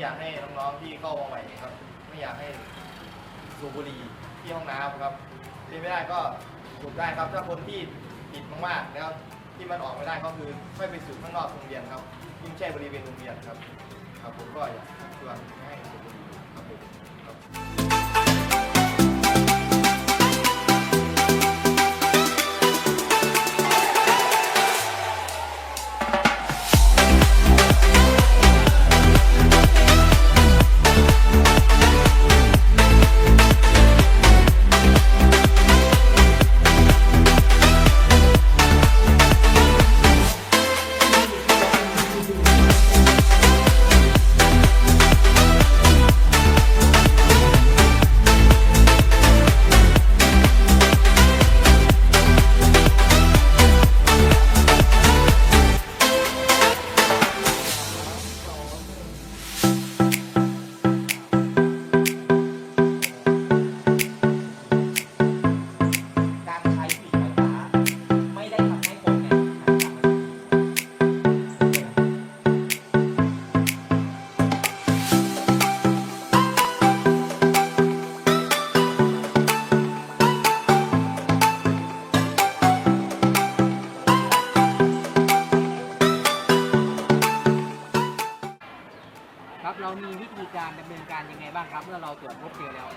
ม่อยากให้น้องๆที่เข้ามงใหม่ครับ ไม่อยากให้สูบบุหรี่ที่ห้องน้ำครับเล่นไม่ได้ก็สูบได้ครับ ถ้าคนที่ติดมากๆแล้วที่มันออกไม่ได้ก็คือค่อยไปสูบข้างนอกโรงเรียนครับยิ่งแช่บริเวณโรงเรียนครับ ครับผมก็อยากชวนให้สูบบุหรี่ ครับ เรามีวิธีการดำเนินการยังไงบ้างครับ เมื่อเราตรวจพบเจอแล้ว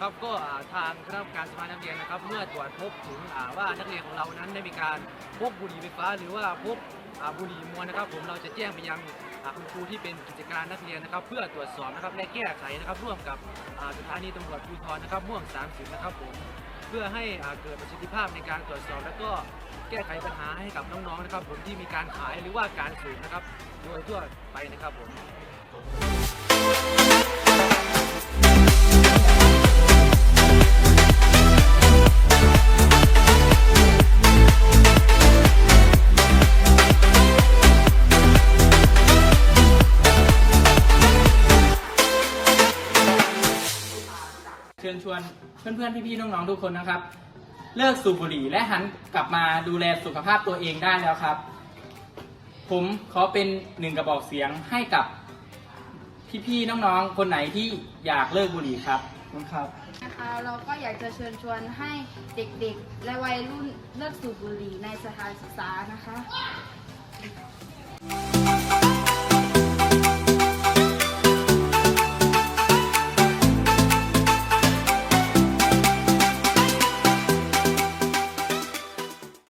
ครับก็อ่าทางคณะกรรมการสภานักเรียนนะครับ เมื่อตรวจพบถึงอ่าว่านักเรียนของเรานั้นได้มีการพบบุหรี่ไฟฟ้า หรือว่าพบอ่าบุหรี่มวลนะครับ ผมเราจะแจ้งไปยังอ่าคุณครูที่เป็นกิจการนักเรียนนะครับ เพื่อตรวจสอบนะครับและแก้ไขนะครับ ร่วมกับอ่าสถานีตำรวจภูธรนะครับม่วง30นะครับผมเพื่อให้อ่าเกิดประสิทธิภาพในการตรวจสอบ และก็ แก้ไขปัญหาให้กับน้องๆนะครับผมที่มีการขายหรือว่าการสูบนะครับโดยทั่วไปนะครับผมเชิญชวนเพื่อนๆ พี่ๆ น้องๆ ทุกคนนะครับ เลิกสูบบุหรี่และหันกลับมาดูแลสุขภาพตัวเองได้แล้วครับ ผมขอเป็นหนึ่งกระบอกเสียงให้กับพี่ๆน้องๆ คนไหนที่อยากเลิกบุหรี่ครับขอบคุณครับ นะคะเราก็อยากจะเชิญชวนให้เด็กๆ และวัยรุ่นเลิกสูบบุหรี่ในสถานศึกษานะคะ